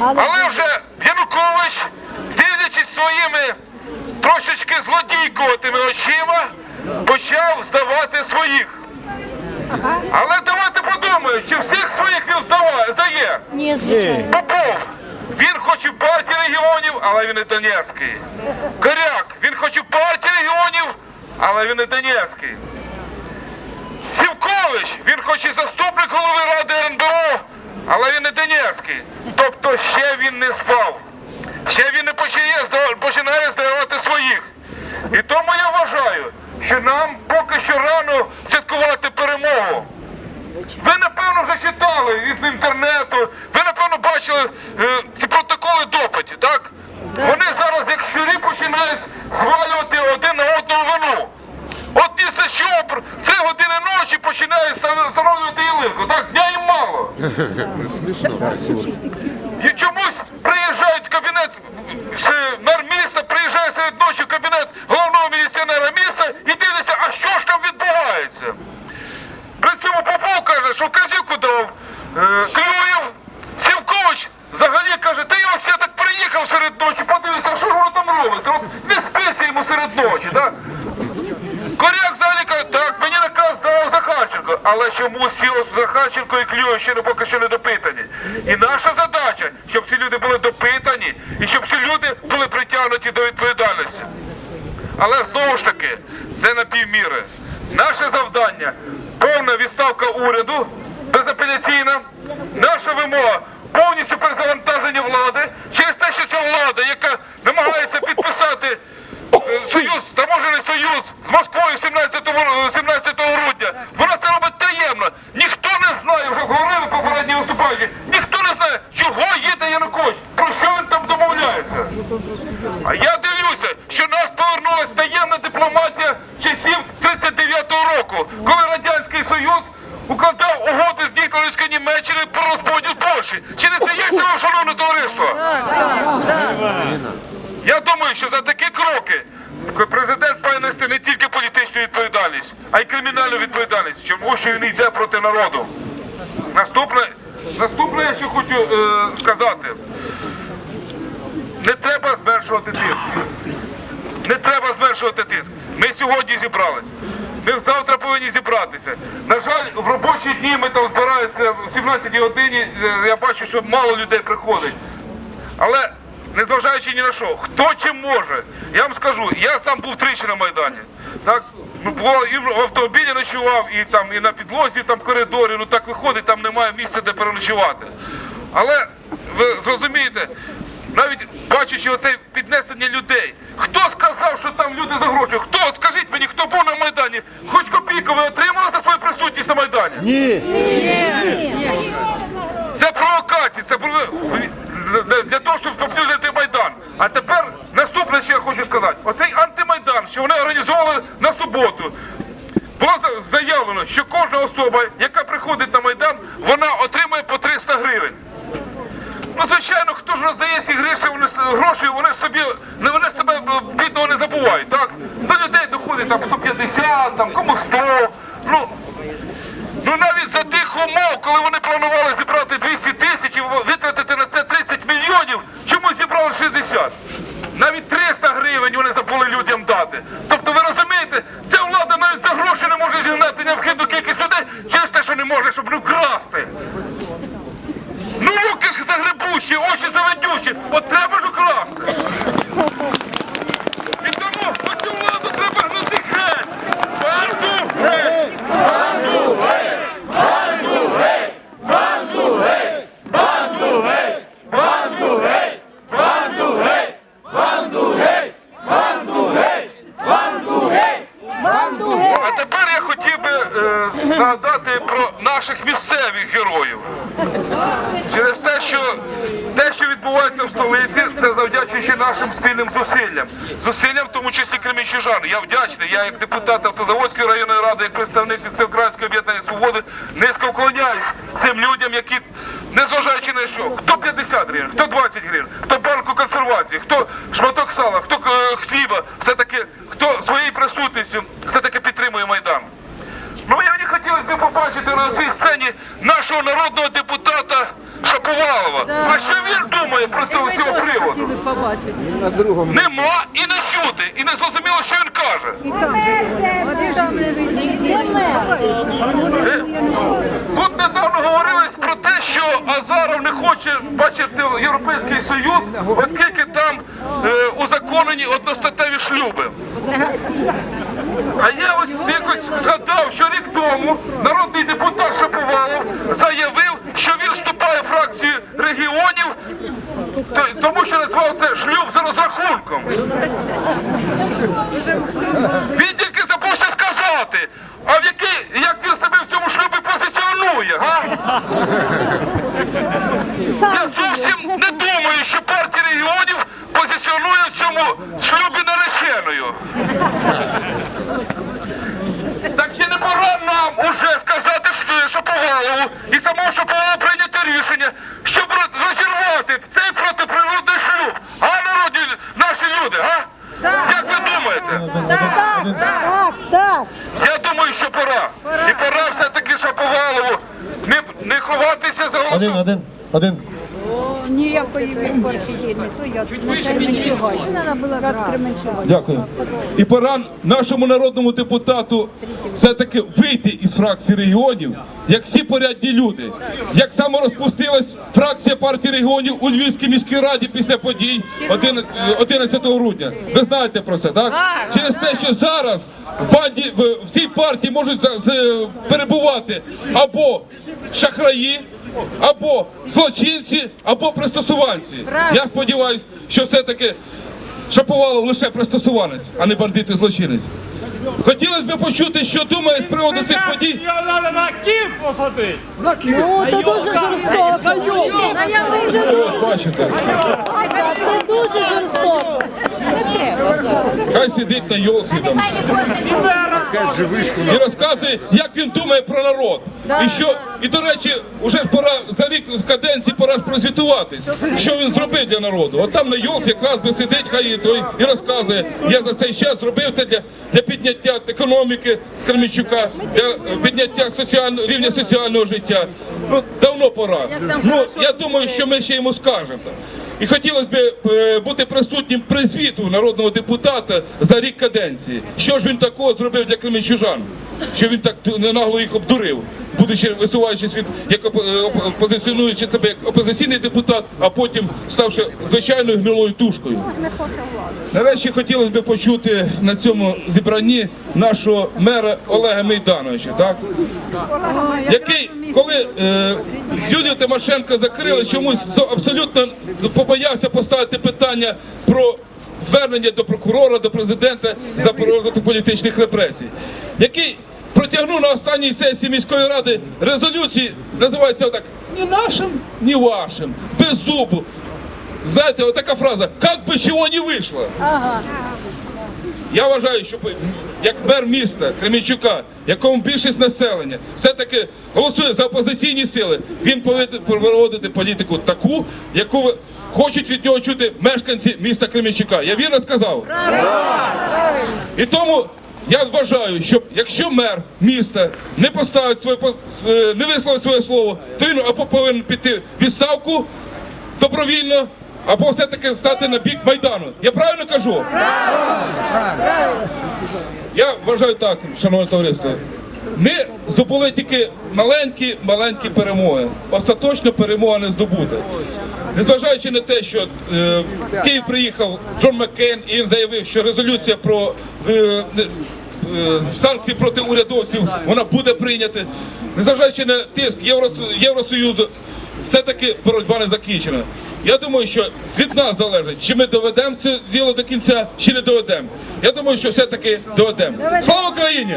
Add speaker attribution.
Speaker 1: Але вже Янукович, дивлячись своїми трошечки злодійкуватими очима, почав здавати своїх. Але давайте подумаємо, чи всіх своїх він здаває, здає.
Speaker 2: Ні, звичайно.
Speaker 1: Попов, він хоч і партії регіонів, але він не Донецький. Коряк, він хоч і партії регіонів, але він не Донецький. Сівкович, він хоч і заступник голови ради РНБО, але він не Донецький. Тобто ще він не спав. Ще він не починає, починає здавати своїх. І тому я вважаю, що нам поки що рано святкувати перемогу. Ви напевно вже читали із інтернету, ви напевно бачили е, ці протоколи допитів, так? Вони зараз як щурі починають звалювати один на одного вину. От після чого години ночі став- встановлювати ялинку. Так, дня їм мало. І чомусь приїжджають в кабінет, мер міста приїжджає серед ночі в кабінет головного міліціонера міста і дивиться, а що ж там відбувається. При цьому Попов каже, що вказівку дав е, Клюєв, Сівкович взагалі каже, я ось я так приїхав серед ночі, подивився, а що ж воно там робиться? От не спиться йому серед ночі, так? Коряк взагалі так, мені наказ дав Захарченко, але чомусь ці ось Захарченко і Клюєв ще поки що не допитані. І наша задача, щоб ці люди були допитані і щоб ці люди були притягнуті до відповідальності. Але знову ж таки, це на півміри. Наше завдання повна відставка уряду, безапеляційна. Наша вимога повністю перезавантаження влади через те, що ця влада, яка намагається підписати е, союз, таможений союз з Москвою 17, ро- 17 грудня, вона це робить таємно. Ніхто не знає, вже говорили попередні виступаючі, ніхто не знає, чого їде Янукович, про що він там домовляється. А я дивлюся, що нас повернулася таємна дипломатія часів 39-го року, коли Радянський Союз укладав угоди з Ніколаївською Німеччиною про розподіл Польщі. Чи не це є це, шановне товариство? Я думаю, що за такі кроки президент має нести не тільки політичну відповідальність, а й кримінальну відповідальність, чому що він йде проти народу. Наступне, наступне я ще хочу е, сказати. Не треба зменшувати тиск. Не треба зменшувати тиск. Ми сьогодні зібрались. Ми завтра повинні зібратися. На жаль, в робочі дні ми там збираємося в 17 годині. Я бачу, що мало людей приходить. Але незважаючи ні на що, хто чим може, я вам скажу, я сам був тричі на Майдані. Так? Ну, було, і в автомобілі ночував, і там, і на підлозі, там в коридорі, ну так виходить, там немає місця, де переночувати. Але ви зрозумієте, навіть бачачи оце піднесення людей, хто сказав, що там люди за гроші? Хто? Скажіть мені, хто був на Майдані? Хоч копійку ви отримали за свою присутність на Майдані? Це провокації, це було для- для того, щоб споплюжити Майдан. А тепер наступне, що я хочу сказати. Оцей антимайдан, що вони організовували на суботу. Було заявлено, що кожна особа, яка приходить на Майдан, вона отримує по 300 гривень. Ну, звичайно, хто ж роздає ці гроші, вони гроші, вони ж собі, вони себе е, бідного не забувають, так? До людей доходить там 150, там кому 100. Ну, Ну навіть за тих умов, коли вони планували зібрати 200 тисяч і витратити на це 30 мільйонів, чому зібрали 60? Навіть 300 гривень вони забули людям дати. Тобто ви розумієте, ця влада навіть за гроші не може зігнати необхідну кількість людей через те, що не може, щоб не вкрасти. Ну руки ж загребущі, очі заведючі, от треба ж украсти. І тому оцю владу треба гнати геть. Банду геть! А тепер я хотів би е, згадати про наших місцевих героїв. Через те, що те, що відбувається в столиці, це завдячуючи нашим спільним зусиллям. Зусиллям, в тому числі кремінчужан. Я вдячний. Я як депутат Автозаводської районної ради, як представник від Всеукраїнської об'єднання свободи, низько вклоняюсь цим людям, які, незважаючи на що, хто 50 гривень, хто 20 гривень, хто банку консервації, хто шматок сала, хто е, хліба, все-таки, хто своєю присутністю все-таки підтримує Майдан. Ну, мені хотілося б побачити на цій сцені нашого народного депутата Шаповалова. А що він думає?
Speaker 3: про цього всього приводу? Нема і не чути, і не зрозуміло, що він каже. Е, Тут недавно говорилось про те, що Азаров не хоче бачити Європейський Союз, оскільки там е, узаконені одностатеві шлюби. А я ось якось згадав, що рік тому народний депутат Шаповалов заявив, що він вступає в фракцію регіонів, тому що назвав це шлюб за розрахунком. Він тільки забувся сказати, а в який, як він себе в цьому шлюбі позиціонує, га? Я зовсім не думаю, що партія регіонів позиціонує в цьому шлюбі нареченою. Так чи не пора нам уже сказати що- Шаповалову і самому Шаповалову прийняти рішення, щоб розірвати цей протиприродний шлюб? А народні наші люди, а? Як ви думаєте?
Speaker 4: Так, так.
Speaker 3: Я думаю, що пора. І пора все-таки Шаповалову не, не ховатися за
Speaker 5: Один,
Speaker 3: голосом.
Speaker 5: один, один.
Speaker 6: Ніякої партії не то я тут Кременчуга.
Speaker 1: Дякую. І пора нашому народному депутату все-таки вийти із фракції регіонів, як всі порядні люди. Як само розпустилась фракція партії регіонів у Львівській міській раді після подій 11 11 грудня. Ви знаєте про це, так? Через те, що зараз в банді в цій партії можуть перебувати або шахраї. Або злочинці, або пристосуванці. Я сподіваюся, що все-таки Шаповалов лише пристосуванець, а не бандит і злочинець. Хотілося б почути, що думає з приводу цих подій.
Speaker 7: Його треба на кіл посадити.
Speaker 4: Ну, це дуже жорстоко.
Speaker 1: От бачите,
Speaker 4: Це дуже жорстоко.
Speaker 1: Хай сидить на йолці там і розказує, як він думає про народ. І що, і до речі, уже ж пора за рік з каденції пора ж прозвітуватись, що він зробив для народу. От там на йолці якраз би сидить, хай і той і розказує. Я за цей час зробив це для, для підняття економіки Кремічука, для е, підняття соціального рівня соціального життя. Ну давно пора. Ну я думаю, що ми ще йому скажемо. І хотілося б е, бути присутнім при звіту народного депутата за рік каденції. Що ж він такого зробив для кременчужан? Що він так нагло їх обдурив, будучи висуваючись від як е, позиціонуючи себе як опозиційний депутат, а потім ставши звичайною гнилою тушкою. Нарешті хотілося б почути на цьому зібранні нашого мера Олега Мейдановича, так? який, коли е, Юлію Тимошенко закрили, чомусь абсолютно побоявся поставити питання про звернення до прокурора, до президента за розвиток політичних репресій, який протягнув на останній сесії міської ради резолюції, називається так ні нашим, ні вашим, без зубу. Знаєте, отака фраза, як би чого не вийшло. Я вважаю, що як мер міста Кременчука, якому більшість населення все-таки голосує за опозиційні сили, він повинен проводити політику таку, яку хочуть від нього чути мешканці міста Кременчука. Я вірно сказав? І тому я вважаю, що якщо мер міста не поставить своє е, не висловить своє слово, то він або повинен піти в відставку добровільно, або все-таки стати на бік Майдану. Я правильно кажу? Я вважаю так, шановне товариство. Ми здобули тільки маленькі маленькі перемоги. Остаточно перемога не здобута. Незважаючи на те, що е, в Київ приїхав Джон Маккейн і він заявив, що резолюція про е, е, санкції проти урядовців вона буде прийнята. Незважаючи на тиск Євросо- Євросоюзу, все-таки боротьба не закінчена. Я думаю, що від нас залежить, чи ми доведемо це діло до кінця, чи не доведемо. Я думаю, що все-таки доведемо. Слава Україні!